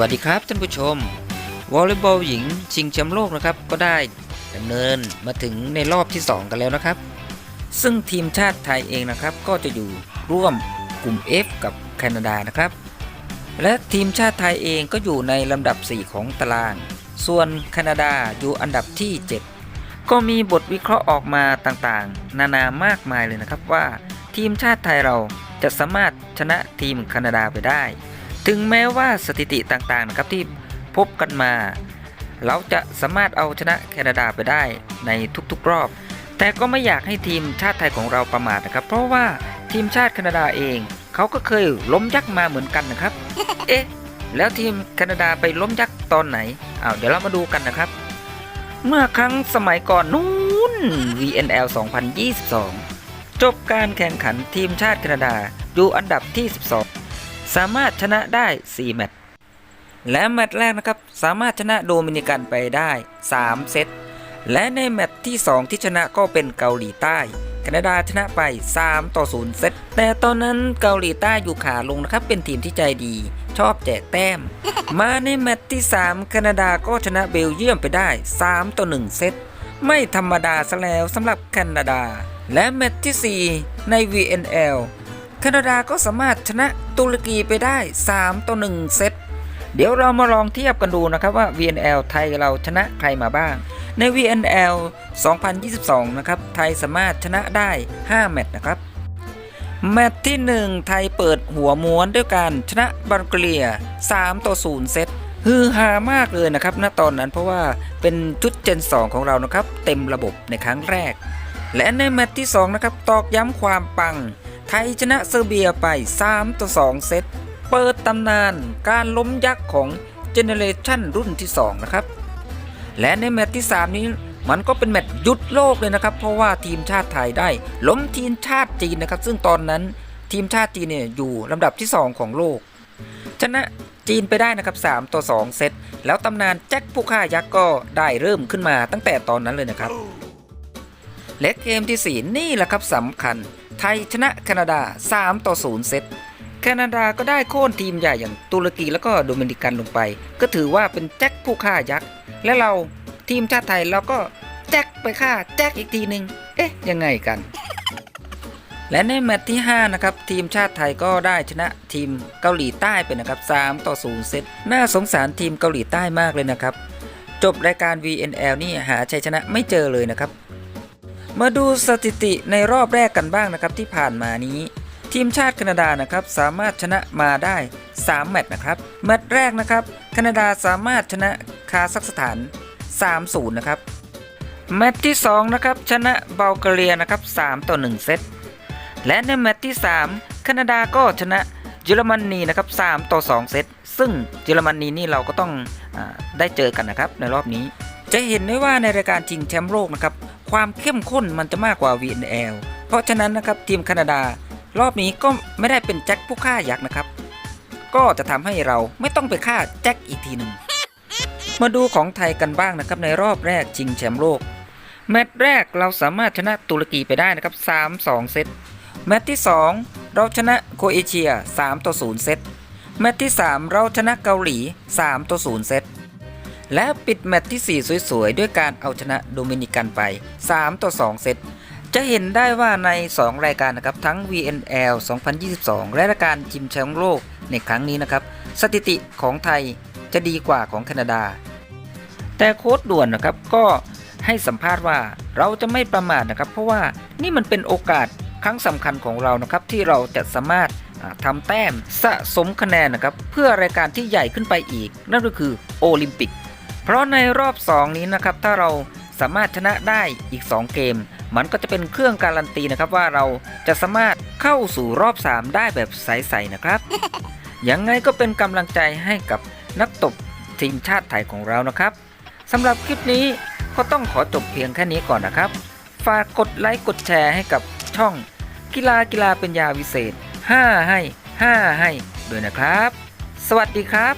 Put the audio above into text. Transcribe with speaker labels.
Speaker 1: วัสดีครับท่านผู้ชมวอลเลย์บอลหญิงชิงแชมป์โลกนะครับก็ได้ดำเนินมาถึงในรอบที่ 2 กันแล้วนะครับ ซึ่งทีมชาติไทยเองนะครับก็จะอยู่ร่วมกลุ่ม F กับแคนาดานะครับ และทีมชาติไทยเองก็อยู่ในลำดับ 4 ของตาราง ส่วนแคนาดาอยู่อันดับที่ 7 ก็มีบทวิเคราะห์ออกมาต่างๆ นานามากมายเลยนะครับว่า ทีมชาติไทยเราจะสามารถชนะทีมแคนาดาไปได้ ถึงแม้ว่าสถิติต่างๆนะครับที่พบกันมา เราจะสามารถเอาชนะแคนาดาไปได้ในทุกๆรอบ แต่ก็ไม่อยากให้ทีมชาติไทยของเราประมาทนะครับ เพราะว่าทีมชาติแคนาดาเองเขาก็เคยล้มยักษ์มาเหมือนกันนะครับ เอ๊ะแล้วทีมแคนาดาไปล้มยักษ์ตอนไหนอ้าวเดี๋ยวเรามาดูกันนะครับ เมื่อครั้งสมัยก่อนนู้น VNL 2022 จบการแข่งขันทีมชาติแคนาดาอยู่อันดับที่ 12 สามารถชนะได้ 4 แมตช์และแมตช์แรกนะครับ สามารถชนะโดมินิกันไปได้ 3 เซตและในแมตช์ที่ 2 ที่ชนะก็เป็นเกาหลีใต้แคนาดาชนะไป 3 ต่อ 0 เซต แต่ตอนนั้นเกาหลีใต้อยู่ขาลงนะครับ เป็นทีมที่ใจดี ชอบแจกแต้ม มาในแมตช์ที่ 3 แคนาดาก็ชนะเบลเยียมไปได้ 3 ต่อ 1 เซต ไม่ธรรมดาซะแล้วสำหรับแคนาดา และแมตช์ที่ 4 ใน VNL นาดาก็สามารถชนะตุรกีไปได้ 3 ต่อ 1 เซต เดี๋ยวเรามาลองเทียบกันดูนะครับว่า VNL ไทยเราชนะใครมาบ้าง ใน VNL 2022 นะครับ ไทยสามารถชนะได้ 5 แมตช์นะครับ แมตช์ที่ 1 ไทยเปิดหัวม้วนด้วยการชนะบัลแกเรีย 3 ต่อ 0 เซตฮือฮามากเลยนะครับณตอนนั้นเพราะว่าเป็นชุดเจน 2 ของเรานะครับ เต็มระบบในครั้งแรก และในแมตช์ที่ 2 นะครับ ตอกย้ำความปัง ไทยชนะเซอร์เบียไป 3 ต่อ 2 เซต เปิดตำนานการล้มยักษ์ของเจเนเรชันรุ่นที่ 2 นะครับ และในแมตช์ที่ 3 นี้มันก็เป็นแมตช์หยุดโลกเลยนะครับ เพราะว่าทีมชาติไทยได้ล้มทีมชาติจีนนะครับ ซึ่งตอนนั้นทีมชาติจีนเนี่ยอยู่ลำดับที่ 2 ของโลก ชนะจีนไปได้นะครับ 3 ต่อ 2 เซต แล้วตำนานแจ็คผู้ฆ่ายักษ์ก็ได้เริ่มขึ้นมาตั้งแต่ตอนนั้นเลยนะครับ และเกมที่ 4 นี่แหละครับสำคัญ ไทยชนะแคนาดา 3 ต่อ 0 เซต แคนาดาก็ได้โค่นทีมใหญ่อย่างตุรกีแล้วก็โดมินิกันลงไป ก็ถือว่าเป็นแจ็คผู้ฆ่ายักษ์ และเราทีมชาติไทยเราก็แจ็คไปฆ่าแจ็คอีกทีหนึ่งเอ๊ะ ยังไงกัน และในแมตช์ที่ 5 นะครับ ทีมชาติไทยก็ได้ชนะทีมเกาหลีใต้ไปนะครับ 3 ต่อ 0 เซต น่าสงสารทีมเกาหลีใต้มากเลยนะครับ จบรายการ VNL นี่หาชัยชนะไม่เจอเลยนะครับ มาดูสถิติในรอบแรกกันบ้างนะครับที่ผ่านมานี้ ทีมชาติแคนาดานะครับสามารถชนะมาได้ 3 แมตช์นะครับแมตช์แรกนะครับแคนาดาสามารถชนะคาซัคสถาน 3-0 นะครับแมตช์ที่2นะครับชนะเบลแกเรียนะครับ3ต่อ1เซตและในแมตช์ที่ 3 แคนาดาก็ชนะเยอรมนีนะครับ3ต่อ2เซตซึ่งเยอรมนีนี่เราก็ต้องอได้เจอกันนะครับในรอบนี้ จะเห็นได้ว่าในรายการชิงแชมป์โลกนะครับ ความเข้มข้นมันจะมากกว่า VNL เพราะฉะนั้นนะครับทีมแคนาดารอบนี้ก็ไม่ได้เป็นแจ็คผู้ฆ่ายักษ์นะครับ ก็จะทำให้เราไม่ต้องไปฆ่าแจ็คอีกทีหนึ่งมาดูของไทยกันบ้างนะครับในรอบแรกชิงแชมป์โลก แมตช์แรกเราสามารถชนะตุรกีไปได้นะครับ 3-2 เซต แมตช์ที่ 2 เราชนะโคเอเชีย 3 ต่อ 0 เซต แมตช์ที่ 3 เราชนะเกาหลี 3 ต่อ 0 เซต และปิดแมตช์ที่ 4 สวยๆ ด้วยการเอาชนะโดมินิกันไป 3 ต่อ 2 เซต จะเห็นได้ว่าใน 2 รายการนะครับ ทั้ง VNL 2022 และรายการชิมแชมป์โลกในครั้งนี้นะครับ สถิติของไทยจะดีกว่าของแคนาดา แต่โค้ดด่วนนะครับก็ให้สัมภาษณ์ว่าเราจะไม่ประมาทนะครับ เพราะว่านี่มันเป็นโอกาสครั้งสำคัญของเรานะครับที่เราจะสามารถอ่าทำแต้มสะสมคะแนนนะครับเพื่อรายการที่ใหญ่ขึ้นไปอีก นั่นก็คือโอลิมปิก เพราะในรอบ 2 นี้นะครับถ้าเราสามารถชนะได้อีก 2 เกม มันก็จะเป็นเครื่องการันตีนะครับว่าเราจะสามารถเข้าสู่รอบ 3 ได้แบบใสๆนะครับ ยังไงก็เป็นกำลังใจให้กับนักตบทีมชาติไทยของเรานะครับสำหรับคลิปนี้ก็ต้องขอจบเพียงแค่นี้ก่อนนะครับ ฝากกดไลค์กดแชร์ให้กับช่อง กีฬากีฬาเป็นยาวิเศษ 5 ให้ 5 ให้ด้วยนะครับ สวัสดีครับ